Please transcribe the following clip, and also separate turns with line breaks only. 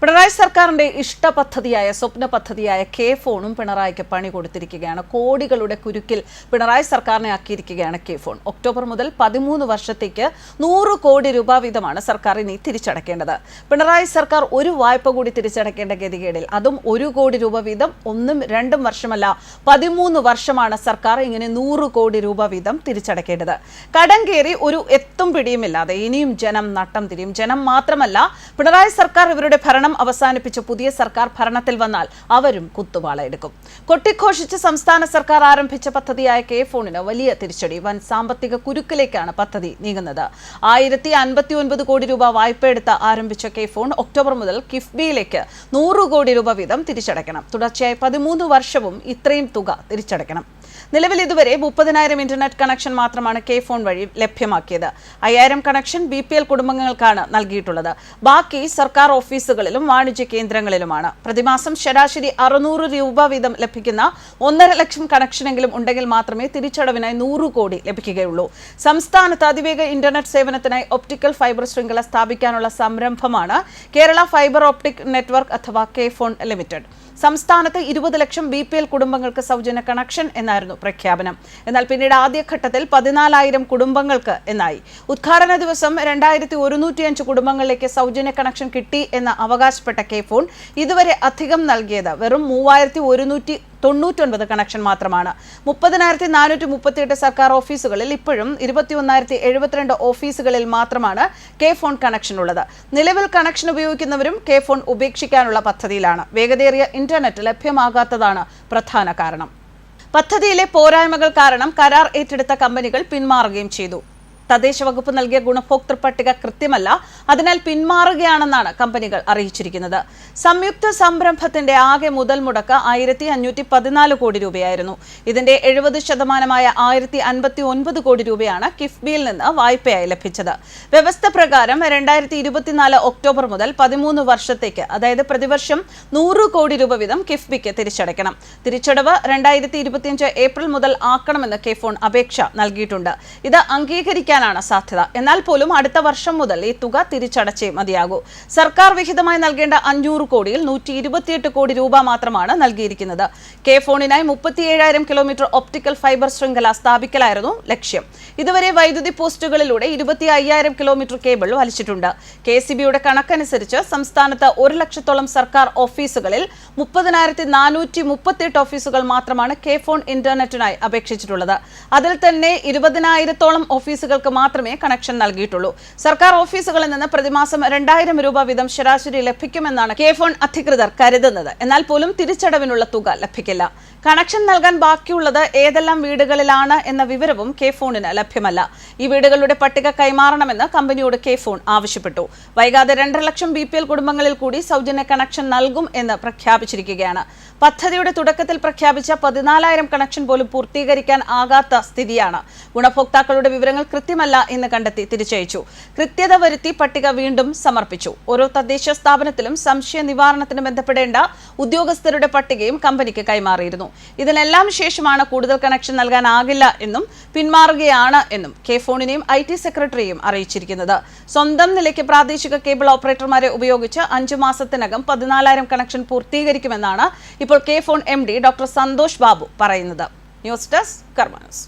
പിണറായി സർക്കാരിന്റെ ഇഷ്ട പദ്ധതിയായ സ്വപ്ന പദ്ധതിയായ കെ ഫോണും പിണറായിക്ക് പണി കൊടുത്തിരിക്കുകയാണ്. കോടികളുടെ കുരുക്കിൽ പിണറായി സർക്കാരിനെ ആക്കിയിരിക്കുകയാണ് കെ ഫോൺ. ഒക്ടോബർ മുതൽ പതിമൂന്ന് വർഷത്തേക്ക് നൂറ് കോടി രൂപ വീതമാണ് സർക്കാർ ഇനി തിരിച്ചടക്കേണ്ടത്. പിണറായി സർക്കാർ ഒരു വായ്പ കൂടി തിരിച്ചടക്കേണ്ട ഗതികേടിൽ അതും ഒരു കോടി രൂപ വീതം ഒന്നും രണ്ടും വർഷമല്ല പതിമൂന്ന് വർഷമാണ് സർക്കാർ ഇങ്ങനെ നൂറ് കോടി രൂപ വീതം തിരിച്ചടക്കേണ്ടത്. കടം കയറി ഒരു എത്തും പിടിയുമില്ലാതെ ഇനിയും ജനം നട്ടം തിരിയും. ജനം മാത്രമല്ല പിണറായി സർക്കാർ ഇവരുടെ ഭരണം അവസാനിപ്പിച്ച് പുതിയ സർക്കാർ ഭരണത്തിൽ വന്നാൽ അവരും കുത്തുവാള എടുക്കും കൊട്ടിഘോഷിച്ച് സംസ്ഥാന സർക്കാർ ആരംഭിച്ച പദ്ധതിയായ കെ ഫോണിന് വലിയ തിരിച്ചടി. വൻ സാമ്പത്തിക കുരുക്കിലേക്കാണ് പദ്ധതി നീങ്ങുന്നത്. ആയിരത്തി അൻപത്തി ഒൻപത് കോടി രൂപ വായ്പയെടുത്ത് ആരംഭിച്ച കെ ഫോൺ ഒക്ടോബർ മുതൽ കിഫ്ബിയിലേക്ക് നൂറ് കോടി രൂപ വീതം തിരിച്ചടയ്ക്കണം. തുടർച്ചയായി പതിമൂന്ന് വർഷവും ഇത്രയും തുക തിരിച്ചടയ്ക്കണം. നിലവിൽ ഇതുവരെ മുപ്പതിനായിരം ഇന്റർനെറ്റ് കണക്ഷൻ മാത്രമാണ് കെ ഫോൺ വഴി ലഭ്യമാക്കിയത്. അയ്യായിരം കണക്ഷൻ ബി പി എൽ കുടുംബങ്ങൾക്കാണ് നൽകിയിട്ടുള്ളത്. ബാക്കി സർക്കാർ ഓഫീസുകളിലും വാണിജ്യ കേന്ദ്രങ്ങളിലുമാണ്. പ്രതിമാസം ശരാശരി അറുന്നൂറ് രൂപ വീതം ലഭിക്കുന്ന ഒന്നര ലക്ഷം കണക്ഷനെങ്കിലും ഉണ്ടെങ്കിൽ മാത്രമേ തിരിച്ചടവിനായി നൂറ് കോടി ലഭിക്കുകയുള്ളൂ. സംസ്ഥാനത്ത് അതിവേഗ ഇന്റർനെറ്റ് സേവനത്തിനായി ഒപ്റ്റിക്കൽ ഫൈബർ ശൃംഖല സ്ഥാപിക്കാനുള്ള സംരംഭമാണ് കേരള ഫൈബർ ഓപ്റ്റിക് നെറ്റ്വർക്ക് അഥവാ കെ ഫോൺ ലിമിറ്റഡ് സംസ്ഥാനത്ത് ഇരുപത് ലക്ഷം ബി പി എൽ കുടുംബങ്ങൾക്ക് സൗജന്യ കണക്ഷൻ എന്നായിരുന്നു പ്രഖ്യാപനം. എന്നാൽ പിന്നീട് ആദ്യഘട്ടത്തിൽ പതിനാലായിരം കുടുംബങ്ങൾക്ക് എന്നായി. ഉദ്ഘാടന ദിവസം രണ്ടായിരത്തി ഒരുന്നൂറ്റിയഞ്ച് കുടുംബങ്ങളിലേക്ക് സൗജന്യ കണക്ഷൻ കിട്ടി എന്ന് അവകാശപ്പെട്ട കെ ഫോൺ ഇതുവരെ അധികം നൽകിയത് വെറും മൂവായിരത്തി തൊണ്ണൂറ്റൊൻപത് കണക്ഷൻ മാത്രമാണ്. മുപ്പതിനായിരത്തി നാനൂറ്റി മുപ്പത്തിയെട്ട് സർക്കാർ ഓഫീസുകളിൽ ഇപ്പോഴും ഇരുപത്തിയൊന്നായിരത്തി എഴുപത്തിരണ്ട് ഓഫീസുകളിൽ മാത്രമാണ് കെ ഫോൺ കണക്ഷൻ ഉള്ളത് നിലവിൽ കണക്ഷൻ ഉപയോഗിക്കുന്നവരും കെ ഫോൺ ഉപേക്ഷിക്കാനുള്ള പദ്ധതിയിലാണ്. വേഗതയേറിയ ഇന്റർനെറ്റ് ലഭ്യമാകാത്തതാണ് പ്രധാന കാരണം. പദ്ധതിയിലെ പോരായ്മകൾ കാരണം കരാർ ഏറ്റെടുത്ത കമ്പനികൾ പിന്മാറുകയും ചെയ്തു. തദ്ദേശ വകുപ്പ് നൽകിയ ഗുണഭോക്തൃ പട്ടിക കൃത്യമല്ല. അതിനാൽ പിന്മാറുകയാണെന്നാണ് കമ്പനികൾ അറിയിച്ചിരിക്കുന്നത്. സംയുക്ത സംരംഭത്തിന്റെ ആകെ മുതൽ മുടക്ക് ആയിരത്തി അഞ്ഞൂറ്റി പതിനാല് കോടി രൂപയായിരുന്നു. ഇതിന്റെ എഴുപത് ശതമാനമായ ആയിരത്തി അൻപത്തി ഒൻപത് കോടി രൂപയാണ് കിഫ്ബിയിൽ നിന്ന് വായ്പയായി ലഭിച്ചത്. വ്യവസ്ഥ പ്രകാരം രണ്ടായിരത്തി ഇരുപത്തിനാല് ഒക്ടോബർ മുതൽ പതിമൂന്ന് വർഷത്തേക്ക് അതായത് പ്രതിവർഷം നൂറ് കോടി രൂപ വീതം കിഫ്ബിക്ക് തിരിച്ചടയ്ക്കണം. തിരിച്ചടവ് രണ്ടായിരത്തി ഇരുപത്തിയഞ്ച് ഏപ്രിൽ മുതൽ ആക്കണമെന്ന് കെഫോൺ അപേക്ഷ നൽകിയിട്ടുണ്ട്. ഇത് അംഗീകരിക്കാനാണ് സാധ്യത. എന്നാൽ പോലും അടുത്ത വർഷം മുതൽ ഈ തുക തിരിച്ചടച്ചേ മതിയാകൂ. സർക്കാർ വിഹിതമായി നൽകേണ്ട അഞ്ഞൂറ് കോടിയിൽ നൂറ്റി ഇരുപത്തിയെട്ട് കോടി രൂപ മാത്രമാണ് നൽകിയിരിക്കുന്നത്. കെ ഫോണിനായി മുപ്പത്തിയേഴായിരം കിലോമീറ്റർ ഒപ്റ്റിക്കൽ ഫൈബർ ശൃംഖല സ്ഥാപിക്കലായിരുന്നു ലക്ഷ്യം. ഇതുവരെ വൈദ്യുതി പോസ്റ്റുകളിലൂടെ ഇരുപത്തി അയ്യായിരം കിലോമീറ്റർ കേബിൾ വലിച്ചിട്ടുണ്ട്. കെ സി ബിയുടെ കണക്കനുസരിച്ച് സംസ്ഥാനത്ത് ഒരു ലക്ഷത്തോളം സർക്കാർ ഓഫീസുകളിൽ മുപ്പതിനായിരത്തി നാനൂറ്റി മുപ്പത്തിയെട്ട് ഓഫീസുകൾ മാത്രമാണ് കെ ഫോൺ ഇന്റർനെറ്റിനായി അപേക്ഷിച്ചിട്ടുള്ളത്. അതിൽ തന്നെ ഇരുപതിനായിരത്തോളം ഓഫീസുകൾക്ക് മാത്രമേ കണക്ഷൻ നൽകിയിട്ടുള്ളൂ. സർക്കാർ ഓഫീസുകളിൽ നിന്ന് പ്രതിമാസം രണ്ടായിരം രൂപ വീതം ശരാശരി ലഭിക്കുമെന്നാണ് കെ ഫോൺ അധികൃതർ കരുതുന്നത്. എന്നാൽ പോലും തിരിച്ചടവിനുള്ള തുക ലഭിക്കില്ല. കണക്ഷൻ നൽകാൻ ബാക്കിയുള്ളത് ഏതെല്ലാം വീടുകളിലാണ് എന്ന വിവരവും കെ ഫോണിന് ലഭ്യമല്ല. ഈ വീടുകളുടെ പട്ടിക കൈമാറണമെന്ന് കമ്പനിയോട് കെ ഫോൺ ആവശ്യപ്പെട്ടു. വൈകാതെ രണ്ടര ലക്ഷം ബി കുടുംബങ്ങളിൽ കൂടി സൗജന്യ കണക്ഷൻ നൽകും എന്ന് പ്രഖ്യാപിച്ചിരിക്കുകയാണ്. പദ്ധതിയുടെ തുടക്കത്തിൽ പ്രഖ്യാപിച്ച പതിനാലായിരം കണക്ഷൻ പോലും പൂർത്തീകരിക്കാൻ ആകാത്ത സ്ഥിതിയാണ്. ഗുണഭോക്താക്കളുടെ വിവരങ്ങൾ കൃത്യമല്ല എന്ന് കണ്ടെത്തി തിരിച്ചയച്ചു. കൃത്യത വരുത്തി പട്ടിക വീണ്ടും സമർപ്പിച്ചു. ഓരോ തദ്ദേശ സ്ഥാപനത്തിലും സംശയ നിവാരണത്തിന് ബന്ധപ്പെടേണ്ട ഉദ്യോഗസ്ഥരുടെ പട്ടികയും കമ്പനിക്ക് കൈമാറിയിരുന്നു. ഇതിനെല്ലാം ശേഷമാണ് കൂടുതൽ കണക്ഷൻ നൽകാനാകില്ല എന്നും പിന്മാറുകയാണ് എന്നും കെ ഫോണിനെയും ഐ ടി സെക്രട്ടറിയും അറിയിച്ചിരിക്കുന്നത്. സ്വന്തം നിലയ്ക്ക് പ്രാദേശിക കേബിൾ ഓപ്പറേറ്റർമാരെ ഉപയോഗിച്ച് അഞ്ചു മാസത്തിനകം പതിനാലായിരം കണക്ഷൻ പൂർത്തീകരിക്കുമെന്നാണ് ഇപ്പോൾ K FON M D doctor Santhosh Babu പറയുന്നത്. News desk കർമാനസ്